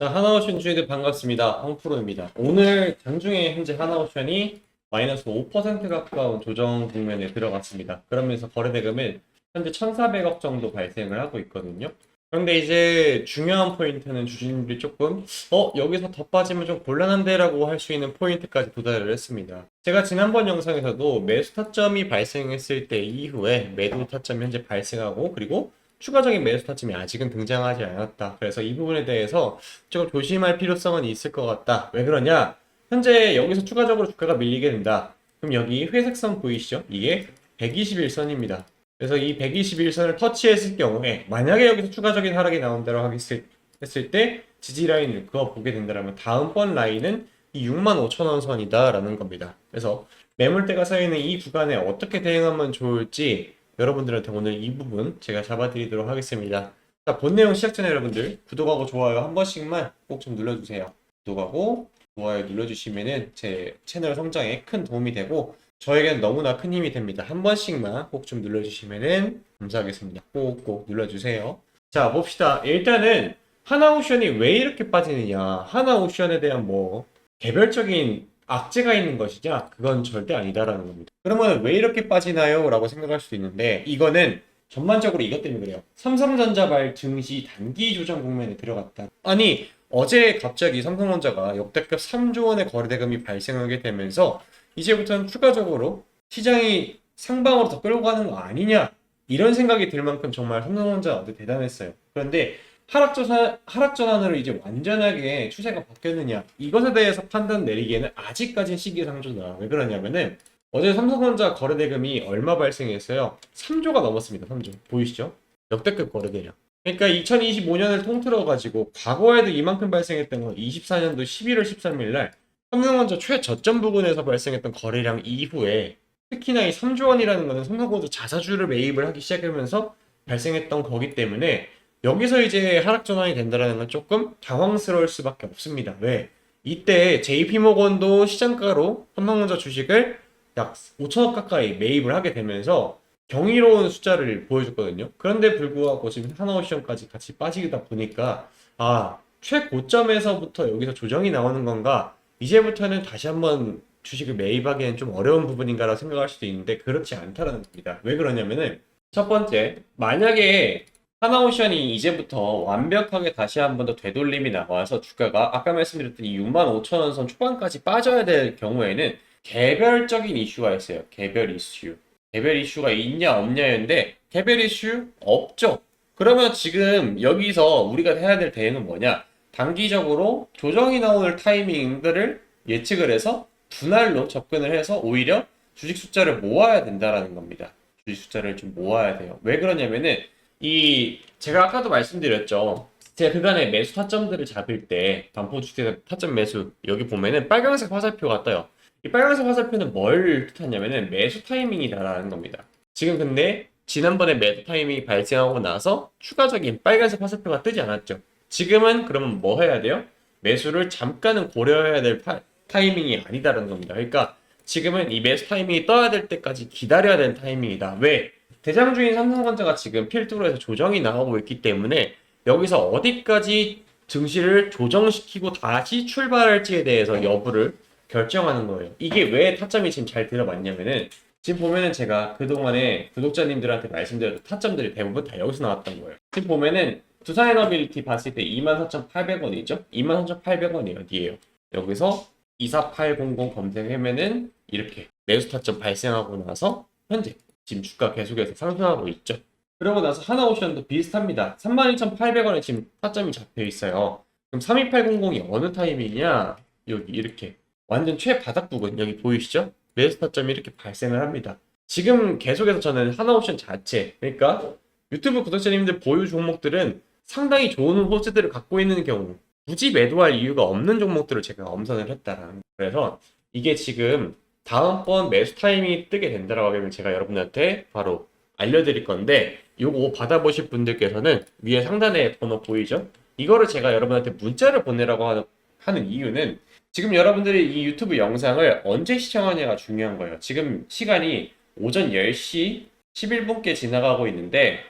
자, 하나오션 주의들 반갑습니다. 황프로입니다. 오늘 장중에 현재 하나오션이 마이너스 5% 가까운 조정 국면에 들어갔습니다. 그러면서 거래대금은 현재 1,400억 정도 발생을 하고 있거든요. 그런데 이제 중요한 포인트는 주주님들이 조금 어 여기서 더 빠지면 좀 곤란한데라고 할 수 있는 포인트까지 도달을 했습니다. 제가 지난번 영상에서도 매수 타점이 발생했을 때 이후에 매도 타점이 현재 발생하고 그리고 추가적인 매수 타점이 아직은 등장하지 않았다. 그래서 이 부분에 대해서 조금 조심할 필요성은 있을 것 같다. 왜 그러냐? 현재 여기서 추가적으로 주가가 밀리게 된다. 그럼 여기 회색선 보이시죠? 이게 121선입니다. 그래서 이 121선을 터치했을 경우에 만약에 여기서 추가적인 하락이 나온다고 하겠을 했을 때 지지 라인을 그어 보게 된다면 다음번 라인은 이 65,000원 선이다라는 겁니다. 그래서 매물대가 쌓이는 이 구간에 어떻게 대응하면 좋을지 여러분들한테 오늘 이 부분 제가 잡아드리도록 하겠습니다. 자, 본 내용 시작 전에 여러분들 구독하고 좋아요 한 번씩만 꼭 좀 눌러주세요. 구독하고 좋아요 눌러주시면은 제 채널 성장에 큰 도움이 되고 저에겐 너무나 큰 힘이 됩니다. 한 번씩만 꼭 좀 눌러주시면은 감사하겠습니다. 꼭꼭 눌러주세요. 자, 봅시다. 일단은 하나오션이 왜 이렇게 빠지느냐. 하나오션에 대한 뭐 개별적인 악재가 있는 것이냐? 그건 절대 아니다라는 겁니다. 그러면 왜 이렇게 빠지나요? 라고 생각할 수도 있는데 이거는 전반적으로 이것 때문에 그래요. 삼성전자발 증시 단기 조정 국면에 들어갔다. 아니 어제 갑자기 삼성전자가 역대급 3조 원의 거래대금이 발생하게 되면서 이제부터는 추가적으로 시장이 상방으로 더 끌고 가는 거 아니냐 이런 생각이 들 만큼 정말 삼성전자 어제 대단했어요. 그런데 하락전환, 하락전환으로 이제 완전하게 추세가 바뀌었느냐 이것에 대해서 판단 내리기에는 아직까지 시기상조다. 왜 그러냐면은 어제 삼성전자 거래대금이 얼마 발생했어요? 3조가 넘었습니다. 3조 보이시죠? 역대급 거래대량. 그러니까 2025년을 통틀어 가지고 과거에도 이만큼 발생했던 건 24년도 11월 13일 날 삼성전자 최저점 부근에서 발생했던 거래량 이후에 특히나 이 3조 원이라는 것은 삼성전자 자사주를 매입을 하기 시작하면서 발생했던 거기 때문에 여기서 이제 하락 전환이 된다는 건 조금 당황스러울 수밖에 없습니다. 왜? 이때 JP모건도 시장가로 삼성전자 주식을 약 5천억 가까이 매입을 하게 되면서 경이로운 숫자를 보여줬거든요. 그런데 불구하고 지금 하나오션까지 같이 빠지다 보니까 아 최고점에서부터 여기서 조정이 나오는 건가? 이제부터는 다시 한번 주식을 매입하기에는 좀 어려운 부분인가라고 생각할 수도 있는데 그렇지 않다는 겁니다. 왜 그러냐면은 첫 번째 만약에 하나오션이 이제부터 완벽하게 다시 한 번 더 되돌림이 나와서 주가가 아까 말씀드렸던 이 65,000원 선 초반까지 빠져야 될 경우에는 개별적인 이슈가 있어요. 개별 이슈. 개별 이슈가 있냐 없냐였는데 개별 이슈 없죠. 그러면 지금 여기서 우리가 해야 될 대응은 뭐냐? 단기적으로 조정이 나올 타이밍들을 예측을 해서 분할로 접근을 해서 오히려 주식 숫자를 모아야 된다라는 겁니다. 주식 숫자를 좀 모아야 돼요. 왜 그러냐면은 이 제가 아까도 말씀드렸죠. 제가 그간의 매수 타점들을 잡을 때 반포 주택 타점 매수 여기 보면은 빨간색 화살표가 떠요. 이 빨간색 화살표는 뭘 뜻하냐면은 매수 타이밍이다라는 겁니다. 지금 근데 지난번에 매수 타이밍이 발생하고 나서 추가적인 빨간색 화살표가 뜨지 않았죠. 지금은 그러면 뭐 해야 돼요? 매수를 잠깐은 고려해야 될 파- 타이밍이 아니다라는 겁니다. 그러니까 지금은 이 매수 타이밍이 떠야 될 때까지 기다려야 되는 타이밍이다. 왜? 대장주인 삼성전자가 지금 필두로 해서 조정이 나오고 있기 때문에 여기서 어디까지 증시를 조정시키고 다시 출발할지에 대해서 여부를 결정하는 거예요. 이게 왜 타점이 지금 잘 들어맞냐면은 지금 보면은 제가 그동안에 구독자님들한테 말씀드렸던 타점들이 대부분 다 여기서 나왔던 거예요. 지금 보면은 두산에너빌리티 봤을 때 24,800원이죠? 23,800원이 어디예요? 여기서 24800 검색하면은 이렇게 매수 타점 발생하고 나서 현재 지금 주가 계속해서 상승하고 있죠. 그러고 나서 하나오션도 비슷합니다. 32,800원에 지금 타점이 잡혀 있어요. 그럼 32800이 어느 타이밍이냐? 여기 이렇게 완전 최바닥 부분 여기 보이시죠? 매수 타점이 이렇게 발생을 합니다. 지금 계속해서 저는 하나옵션 자체 그러니까 유튜브 구독자님들 보유 종목들은 상당히 좋은 호재들을 갖고 있는 경우 굳이 매도할 이유가 없는 종목들을 제가 엄선을 했다라는 그래서 이게 지금 다음번 매수 타이밍이 뜨게 된다라고 하면 제가 여러분한테 바로 알려드릴 건데 요거 받아보실 분들께서는 위에 상단에 번호 보이죠? 이거를 제가 여러분한테 문자를 보내라고 하는, 하는 이유는 지금 여러분들이 이 유튜브 영상을 언제 시청하냐가 중요한 거예요. 지금 시간이 오전 10시 11분께 지나가고 있는데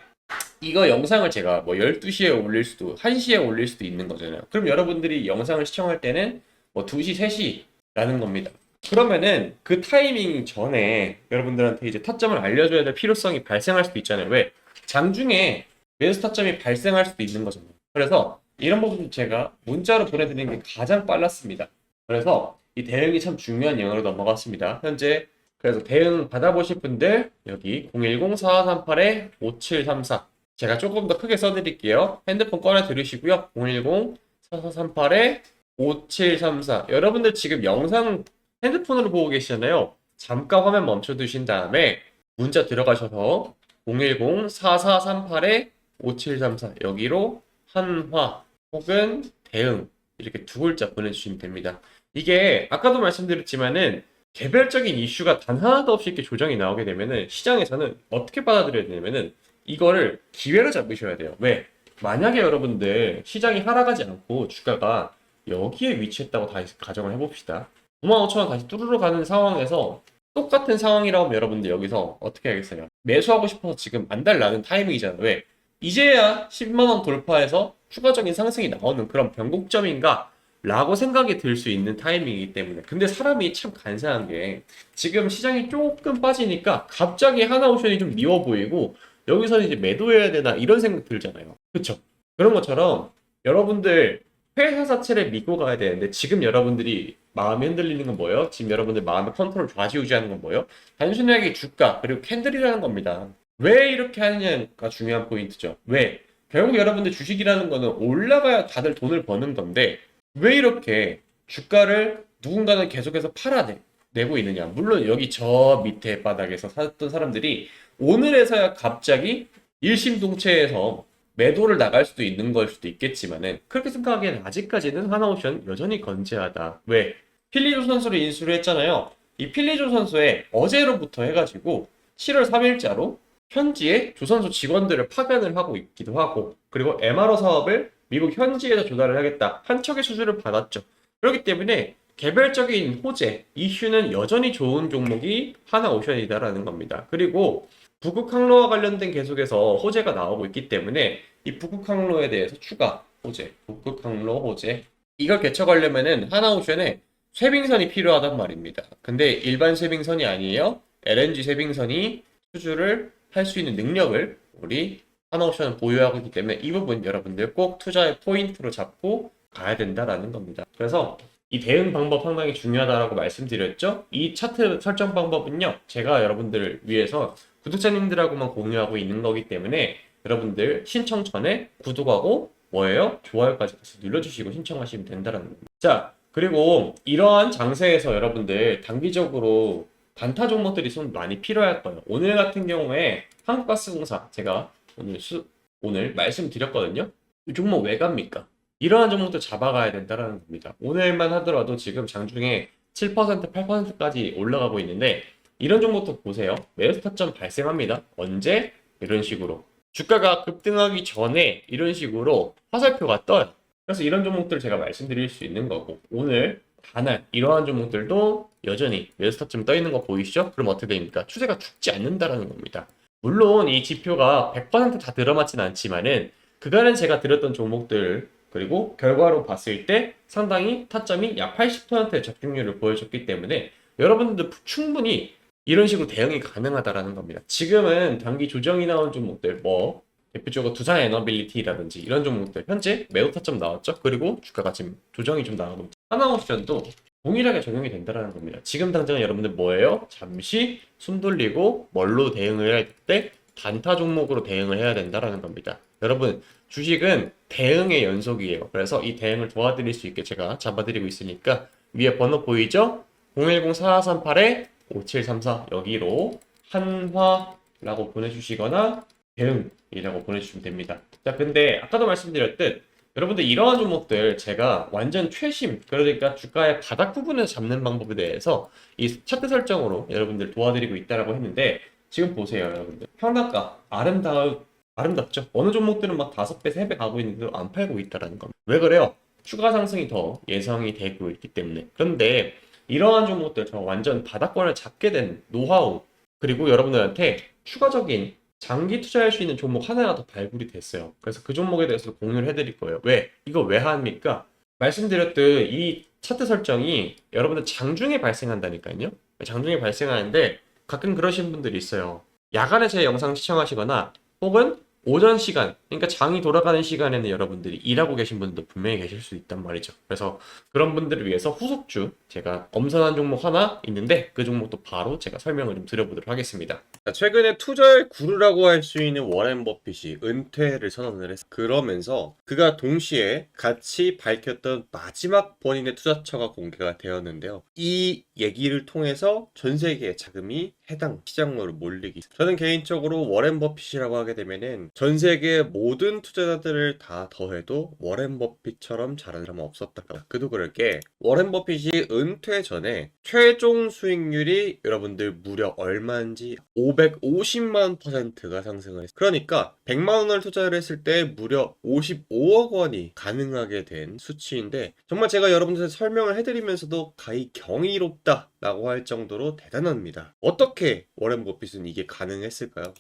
이거 영상을 제가 뭐 12시에 올릴 수도 1시에 올릴 수도 있는 거잖아요. 그럼 여러분들이 영상을 시청할 때는 뭐 2시, 3시라는 겁니다. 그러면은 그 타이밍 전에 여러분들한테 이제 타점을 알려줘야 될 필요성이 발생할 수도 있잖아요. 왜? 장중에 매수 타점이 발생할 수도 있는 거잖아요. 그래서 이런 부분 제가 문자로 보내드리는 게 가장 빨랐습니다. 그래서 이 대응이 참 중요한 영역으로 넘어갔습니다. 현재 그래서 대응 받아보실 분들 여기 010-4438-5734 제가 조금 더 크게 써드릴게요. 핸드폰 꺼내 들으시고요. 010-4438-5734 여러분들 지금 영상 핸드폰으로 보고 계시잖아요. 잠깐 화면 멈춰 두신 다음에 문자 들어가셔서 010-4438-5734 여기로 한화 혹은 대응 이렇게 두 글자 보내주시면 됩니다. 이게 아까도 말씀드렸지만은 개별적인 이슈가 단 하나도 없이 이렇게 조정이 나오게 되면은 시장에서는 어떻게 받아들여야 되냐면은 이거를 기회로 잡으셔야 돼요. 왜? 만약에 여러분들 시장이 하락하지 않고 주가가 여기에 위치했다고 다시 가정을 해봅시다. 55,000원 다시 뚜루루 가는 상황에서 똑같은 상황이라고 하면 여러분들 여기서 어떻게 하겠어요? 매수하고 싶어서 지금 안달 나는 타이밍이잖아요. 왜? 이제야 10만원 돌파해서 추가적인 상승이 나오는 그런 변곡점인가? 라고 생각이 들 수 있는 타이밍이기 때문에. 근데 사람이 참 간사한 게 지금 시장이 조금 빠지니까 갑자기 하나오션이 좀 미워 보이고 여기서는 이제 매도해야 되나 이런 생각 들잖아요. 그쵸? 그런 것처럼 여러분들 회사 자체를 믿고 가야 되는데 지금 여러분들이 마음이 흔들리는 건 뭐예요? 지금 여러분들 마음의 컨트롤 좌지우지하는 건 뭐예요? 단순하게 주가 그리고 캔들이라는 겁니다. 왜 이렇게 하느냐가 중요한 포인트죠. 왜? 결국 여러분들 주식이라는 거는 올라가야 다들 돈을 버는 건데 왜 이렇게 주가를 누군가는 계속해서 팔아내고 있느냐? 물론 여기 저 밑에 바닥에서 샀던 사람들이 오늘에서야 갑자기 일심동체에서 매도를 나갈 수도 있는 걸 수도 있겠지만은 그렇게 생각하기에는 아직까지는 하나오션 여전히 건재하다. 왜? 필리조 선수를 인수를 했잖아요. 이 필리조 선수의 어제로부터 해가지고 7월 3일자로 현지에 조선소 직원들을 파견을 하고 있기도 하고 그리고 MRO 사업을 미국 현지에서 조달을 하겠다. 한 척의 수주를 받았죠. 그렇기 때문에 개별적인 호재, 이슈는 여전히 좋은 종목이 하나오션이다라는 겁니다. 그리고 북극 항로와 관련된 계속해서 호재가 나오고 있기 때문에 이 북극 항로에 대해서 추가 호재, 북극 항로 호재 이걸 개척하려면은 하나오션에 쇄빙선이 필요하단 말입니다. 근데 일반 쇄빙선이 아니에요. LNG 쇄빙선이 수주를 할 수 있는 능력을 우리 하나옵션은 보유하고 있기 때문에 이 부분 여러분들 꼭 투자의 포인트로 잡고 가야 된다라는 겁니다. 그래서 이 대응 방법 상당히 중요하다라고 말씀드렸죠. 이 차트 설정 방법은요, 제가 여러분들을 위해서 구독자님들하고만 공유하고 있는 거기 때문에 여러분들 신청 전에 구독하고 뭐예요? 좋아요까지 눌러주시고 신청하시면 된다라는 겁니다. 자, 그리고 이러한 장세에서 여러분들 단기적으로 단타 종목들이 좀 많이 필요할 거예요. 오늘 같은 경우에 한국가스공사 제가 오늘 수, 오늘 말씀드렸거든요. 이 종목 왜 갑니까? 이러한 종목도 잡아가야 된다라는 겁니다. 오늘만 하더라도 지금 장중에 7%, 8%까지 올라가고 있는데 이런 종목도 보세요. 매수 타점 발생합니다. 언제? 이런 식으로. 주가가 급등하기 전에 이런 식으로 화살표가 떠요. 그래서 이런 종목들을 제가 말씀드릴 수 있는 거고 오늘 단알 이러한 종목들도 여전히 매수 타점 떠 있는 거 보이시죠? 그럼 어떻게 됩니까? 추세가 죽지 않는다라는 겁니다. 물론 이 지표가 100%다 들어맞진 않지만은 그간은 제가 들었던 종목들 그리고 결과로 봤을 때 상당히 타점이 약 80%의 적중률을 보여줬기 때문에 여러분들도 충분히 이런 식으로 대응이 가능하다라는 겁니다. 지금은 단기 조정이 나온 종목들 뭐 대표적으로 두산 에너빌리티라든지 이런 종목들 현재 매우 타점 나왔죠. 그리고 주가가 지금 조정이 좀 있죠. 하나옵션도 동일하게 적용이 된다는 겁니다. 지금 당장은 여러분들 뭐예요? 잠시 숨 돌리고 뭘로 대응을 할 때 단타 종목으로 대응을 해야 된다는 겁니다. 여러분 주식은 대응의 연속이에요. 그래서 이 대응을 도와드릴 수 있게 제가 잡아드리고 있으니까 위에 번호 보이죠? 010-4438-5734 여기로 한화라고 보내주시거나 대응이라고 보내주시면 됩니다. 자, 근데 아까도 말씀드렸듯 여러분들 이러한 종목들 제가 완전 최심 그러니까 주가의 바닥 부분에서 잡는 방법에 대해서 이 차트 설정으로 여러분들 도와드리고 있다라고 했는데 지금 보세요 여러분들 평단가 아름다우 아름답죠 어느 종목들은 막 다섯 배, 세 배 가고 있는데도 안 팔고 있다라는 겁니다 왜 그래요? 추가 상승이 더 예상이 되고 있기 때문에 그런데 이러한 종목들 저 완전 바닥권을 잡게 된 노하우 그리고 여러분들한테 추가적인 장기 투자할 수 있는 종목 하나가 더 발굴이 됐어요. 그래서 그 종목에 대해서 공유를 해드릴 거예요. 왜? 이거 왜 합니까? 말씀드렸듯 이 차트 설정이 여러분들 장중에 발생한다니까요. 장중에 발생하는데 가끔 그러신 분들이 있어요. 야간에 제 영상 시청하시거나 혹은 오전 시간, 그러니까 장이 돌아가는 시간에는 여러분들이 일하고 계신 분들도 분명히 계실 수 있단 말이죠. 그래서 그런 분들을 위해서 후속주 제가 엄선한 종목 하나 있는데 그 종목도 바로 제가 설명을 좀 드려보도록 하겠습니다. 자, 최근에 투자의 구루라고 할 수 있는 워렌 버핏이 은퇴를 선언을 했어요. 그러면서 그가 동시에 같이 밝혔던 마지막 본인의 투자처가 공개가 되었는데요. 이 얘기를 통해서 전 세계의 자금이 해당 시장으로 몰리기. 저는 개인적으로 워렌 버핏이라고 하게 되면은 전 세계 모든 투자자들을 다 더해도 워렌 버핏처럼 잘하는 사람은 없었다. 그도 그럴 게 워렌 버핏이 은퇴 전에 최종 수익률이 여러분들 무려 얼마인지 550만 퍼센트가 상승을 했어요. 그러니까 100만 원을 투자를 했을 때 무려 55억 원이 가능하게 된 수치인데 정말 제가 여러분들한테 설명을 해드리면서도 가히 경이롭다라고 할 정도로 대단합니다. 어떻게 워렌 버핏은 이게 가능했을까요?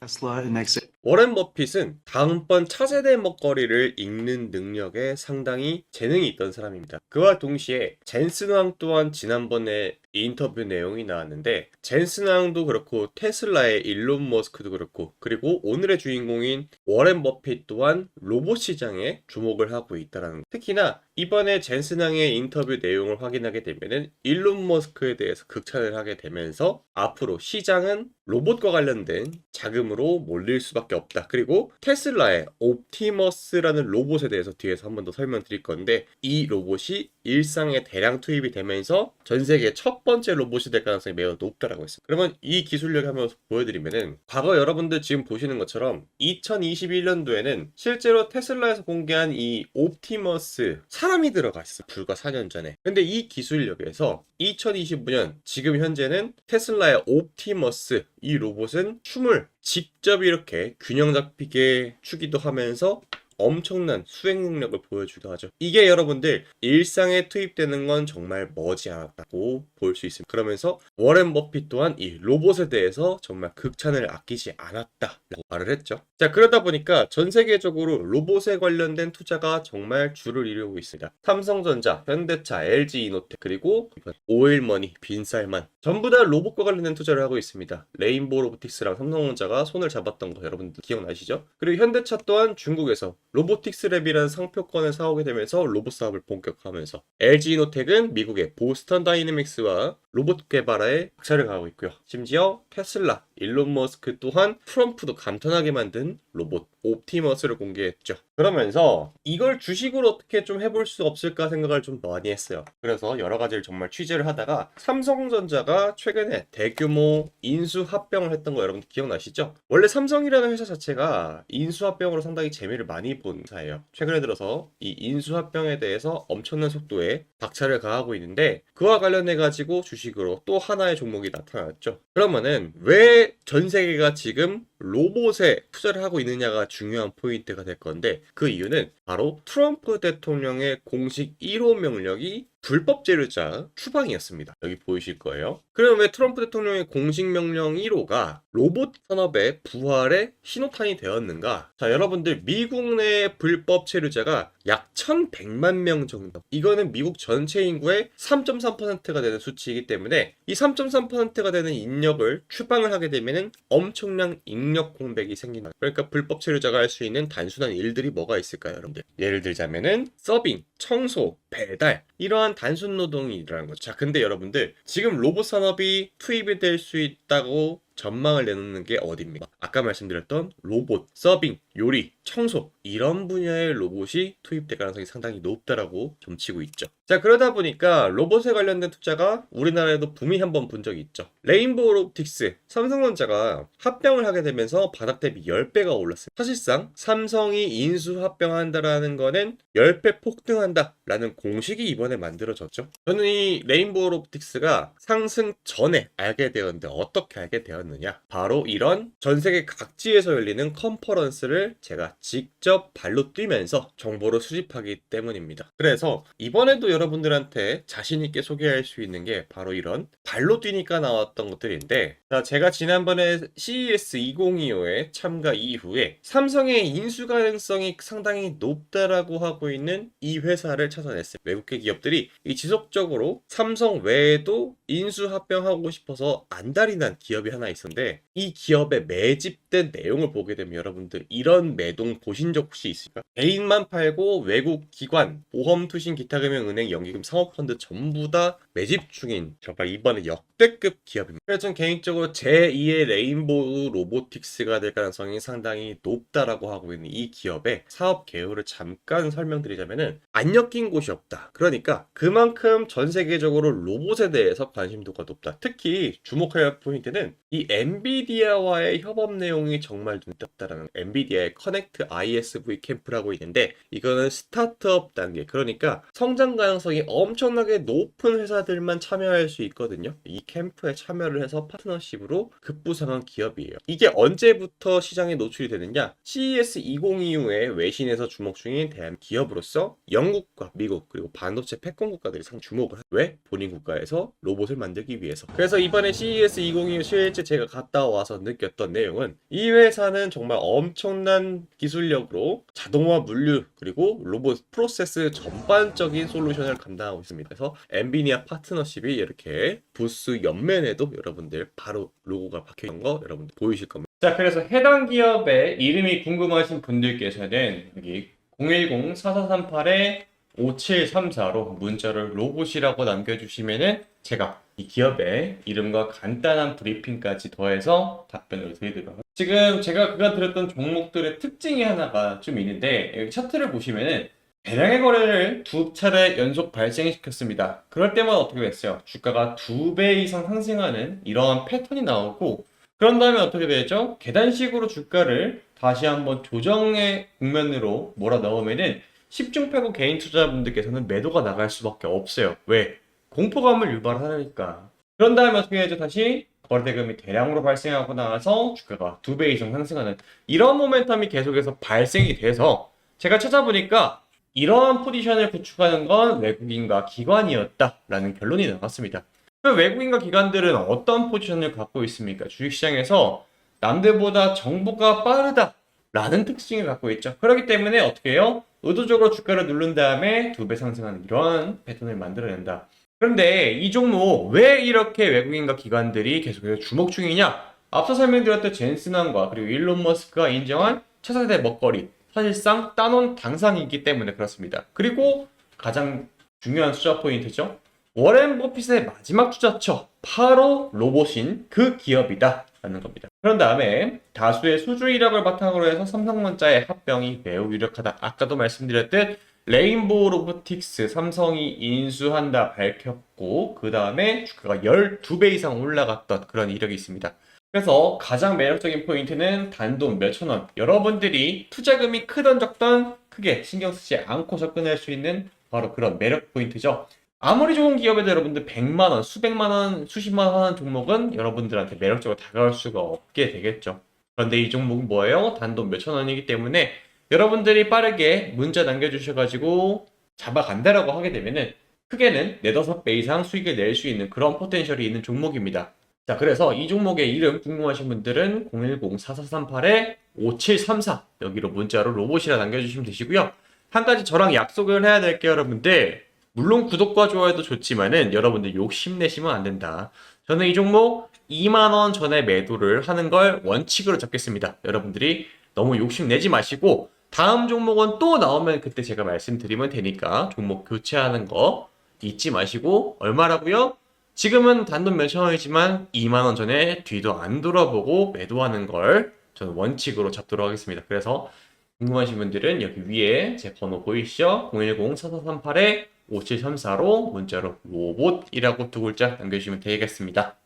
워렌 버핏은 다음번 차세대 먹거리를 읽는 능력에 상당히 재능이 있던 사람입니다. 그와 동시에 젠슨 왕 또한 지난번에 인터뷰 내용이 나왔는데 젠슨 왕도 그렇고 테슬라의 일론 머스크도 그렇고 그리고 오늘의 주인공인 워렌 버핏 또한 로봇 시장에 주목을 하고 있다라는 거. 특히나 이번에 젠슨 왕의 인터뷰 내용을 확인하게 되면은 일론 머스크에 대해서 극찬을 하게 되면서 앞으로 시장은 로봇과 관련된 자금으로 몰릴 수밖에 없다. 그리고 테슬라의 옵티머스라는 로봇에 대해서 뒤에서 한 번 더 설명드릴 건데 이 로봇이 일상에 대량 투입이 되면서 전 세계 첫 번째 로봇이 될 가능성이 매우 높다라고 했습니다. 그러면 이 기술력 한번 보여드리면은 과거 여러분들 지금 보시는 것처럼 2021년도에는 실제로 테슬라에서 공개한 이 옵티머스 사람이 들어가 있어 불과 4년 전에. 근데 이 기술력에서 2025년 지금 현재는 테슬라의 옵티머스 이 로봇은 춤을 직접 이렇게 균형 잡히게 추기도 하면서 엄청난 수행 능력을 보여주기도 하죠. 이게 여러분들 일상에 투입되는 건 정말 머지않았다고 볼 수 있습니다. 그러면서 워렌 버핏 또한 이 로봇에 대해서 정말 극찬을 아끼지 않았다라고 말을 했죠. 자 그러다 보니까 전 세계적으로 로봇에 관련된 투자가 정말 줄을 이루고 있습니다. 삼성전자, 현대차, LG 이노텍 그리고 오일머니, 빈살만 전부 다 로봇과 관련된 투자를 하고 있습니다. 레인보우 로보틱스랑 삼성전자가 손을 잡았던 거 여러분들 기억나시죠? 그리고 현대차 또한 중국에서 로보틱스 랩이라는 상표권을 사오게 되면서 로봇 사업을 본격화하면서 LG 이노텍은 미국의 보스턴 다이내믹스와 로봇 개발에 박차를 가하고 있고요. 심지어 테슬라, 일론 머스크 또한 트럼프도 감탄하게 만든 로봇 옵티머스를 공개했죠. 그러면서 이걸 주식으로 어떻게 좀 해볼 수 없을까 생각을 좀 많이 했어요. 그래서 여러 가지를 정말 취재를 하다가 삼성전자가 최근에 대규모 인수 합병을 했던 거 여러분 기억나시죠? 원래 삼성이라는 회사 자체가 인수 합병으로 상당히 재미를 많이 본 회사예요. 최근에 들어서 이 인수 합병에 대해서 엄청난 속도에 박차를 가하고 있는데 그와 관련해 가지고 주식 으로 또 하나의 종목이 나타났죠. 그러면은 왜 전 세계가 지금 로봇에 투자를 하고 있느냐가 중요한 포인트가 될 건데 그 이유는 바로 트럼프 대통령의 공식 1호 명령이 불법 재료자 추방이었습니다. 여기 보이실 거예요. 그러면 왜 트럼프 대통령의 공식 명령 1호가 로봇 산업의 부활의 신호탄이 되었는가? 자, 여러분들 미국 내 불법 체류자가 약 1,100만 명 정도. 이거는 미국 전체 인구의 3.3%가 되는 수치이기 때문에 이 3.3%가 되는 인력을 추방을 하게 되면은 엄청난 인력 공백이 생긴다. 그러니까 불법 체류자가 할 수 있는 단순한 일들이 뭐가 있을까요, 여러분들? 예를 들자면은 서빙, 청소, 배달 이러한 단순 노동이라는 거죠. 자, 근데 여러분들 지금 로봇 산업이 투입이 될 수 있다고 전망을 내놓는 게 어디입니까? 아까 말씀드렸던 로봇, 서빙, 요리, 청소 이런 분야의 로봇이 투입될 가능성이 상당히 높다라고 점치고 있죠. 자 그러다 보니까 로봇에 관련된 투자가 우리나라에도 붐이 한번 본 적이 있죠. 레인보우 로틱스, 삼성전자가 합병을 하게 되면서 바닥 대비 10배가 올랐습니다. 사실상 삼성이 인수 합병한다라는 거는 10배 폭등한다라는 공식이 이번에 만들어졌죠. 저는 이 레인보우 로보틱스가 상승 전에 알게 되었는데 어떻게 알게 되었 느냐? 바로 이런 전 세계 각지에서 열리는 컨퍼런스를 제가 직접 발로 뛰면서 정보를 수집하기 때문입니다. 그래서 이번에도 여러분들한테 자신 있게 소개할 수 있는 게 바로 이런 발로 뛰니까 나왔던 것들인데 자, 제가 지난번에 CES 2025에 참가 이후에 삼성의 인수 가능성이 상당히 높다라고 하고 있는 이 회사를 찾아냈어요. 외국계 기업들이 이 지속적으로 삼성 외에도 인수 합병하고 싶어서 안달이 난 기업이 하나 있었는데 이 기업에 매집된 내용을 보게 되면 여러분들 이런 매동 보신 적 혹시 있을까? 개인만 팔고 외국 기관, 보험, 투신, 기타 금융, 은행, 연기금, 사모펀드 전부 다 매집 중인 정말 이번에 역대급 기업입니다. 그래서 전 개인적으로 제2의 레인보우 로보틱스가 될 가능성이 상당히 높다라고 하고 있는 이 기업의 사업 개요를 잠깐 설명드리자면은 안 엮인 곳이 없다. 그러니까 그만큼 전 세계적으로 로봇에 대해서 관심도가 높다. 특히 주목할 포인트는 이 엔비디아와의 협업 내용이 정말 눈떴다라는 엔비디아의 커넥트 ISV 캠프라고 있는데 이거는 스타트업 단계 그러니까 성장 가능성이 엄청나게 높은 회사 들만 참여할 수 있거든요. 이 캠프에 참여를 해서 파트너십으로 급부상한 기업이에요. 이게 언제부터 시장에 노출이 되느냐? CES 2025에 외신에서 주목 중인 대한 기업으로서 영국과 미국 그리고 반도체 패권 국가들이 상 주목을 하- 왜? 본인 국가에서 로봇을 만들기 위해서. 그래서 이번에 CES 2025 실제 제가 갔다 와서 느꼈던 내용은 이 회사는 정말 엄청난 기술력으로 자동화 물류 그리고 로봇 프로세스 전반적인 솔루션을 감당하고 있습니다. 그래서 엔비니아 파 트너십이 이렇게 부스 옆면에도 여러분들 바로 로고가 박혀 있는 거 여러분들 보이실 겁니다. 자, 그래서 해당 기업의 이름이 궁금하신 분들께서는 여기 010-4438-5734로 문자를 로봇이라고 남겨주시면은 제가 이 기업의 이름과 간단한 브리핑까지 더해서 답변을 드리도록. 지금 제가 그간 드렸던 종목들의 특징이 하나가 좀 있는데 여기 차트를 보시면은 대량의 거래를 두 차례 연속 발생시켰습니다. 그럴 때마다 어떻게 됐어요? 주가가 두 배 이상 상승하는 이러한 패턴이 나오고 그런 다음에 어떻게 되죠? 계단식으로 주가를 다시 한번 조정의 국면으로 몰아 넣으면은 10중 8구 개인 투자자분들께서는 매도가 나갈 수밖에 없어요. 왜? 공포감을 유발하니까. 그런 다음에 어떻게 되죠? 다시 거래대금이 대량으로 발생하고 나서 주가가 두 배 이상 상승하는 이런 모멘텀이 계속해서 발생이 돼서 제가 찾아보니까 이러한 포지션을 구축하는 건 외국인과 기관이었다라는 결론이 나왔습니다. 그 외국인과 기관들은 어떤 포지션을 갖고 있습니까? 주식시장에서 남들보다 정보가 빠르다라는 특징을 갖고 있죠. 그렇기 때문에 어떻게 해요? 의도적으로 주가를 누른 다음에 두 배 상승하는 이런 패턴을 만들어낸다. 그런데 이 종목 왜 이렇게 외국인과 기관들이 계속해서 주목 중이냐? 앞서 설명드렸던 젠슨왕과 그리고 일론 머스크가 인정한 차세대 먹거리 사실상 따놓은 당상이기 때문에 그렇습니다. 그리고 가장 중요한 투자 포인트죠. 워렌 버핏의 마지막 투자처 바로 로봇인 그 기업이다 라는 겁니다. 그런 다음에 다수의 수주 이력을 바탕으로 해서 삼성전자의 합병이 매우 유력하다. 아까도 말씀드렸듯 레인보우 로보틱스 삼성이 인수한다 밝혔고 그 다음에 주가가 12배 이상 올라갔던 그런 이력이 있습니다. 그래서 가장 매력적인 포인트는 단돈 몇천 원. 여러분들이 투자금이 크던 적던 크게 신경 쓰지 않고 접근할 수 있는 바로 그런 매력 포인트죠. 아무리 좋은 기업에도 여러분들 100만 원, 수백만 원, 수십만 원 하는 종목은 여러분들한테 매력적으로 다가올 수가 없게 되겠죠. 그런데 이 종목은 뭐예요? 단돈 몇천 원이기 때문에 여러분들이 빠르게 문자 남겨주셔가지고 잡아간다라고 하게 되면은 크게는 4, 5배 이상 수익을 낼 수 있는 그런 포텐셜이 있는 종목입니다. 자, 그래서 이 종목의 이름 궁금하신 분들은 010-4438-5734 여기로 문자로 로봇이라 남겨주시면 되시고요. 한 가지 저랑 약속을 해야 될 게 여러분들 물론 구독과 좋아요도 좋지만은 여러분들 욕심내시면 안 된다. 저는 이 종목 2만원 전에 매도를 하는 걸 원칙으로 잡겠습니다. 여러분들이 너무 욕심내지 마시고 다음 종목은 또 나오면 그때 제가 말씀드리면 되니까 종목 교체하는 거 잊지 마시고 얼마라고요? 지금은 단돈 몇천 원이지만 2만 원 전에 뒤도 안 돌아보고 매도하는 걸 저는 원칙으로 잡도록 하겠습니다. 그래서 궁금하신 분들은 여기 위에 제 번호 보이시죠? 010-4438-5734로 문자로 로봇이라고 두 글자 남겨주시면 되겠습니다.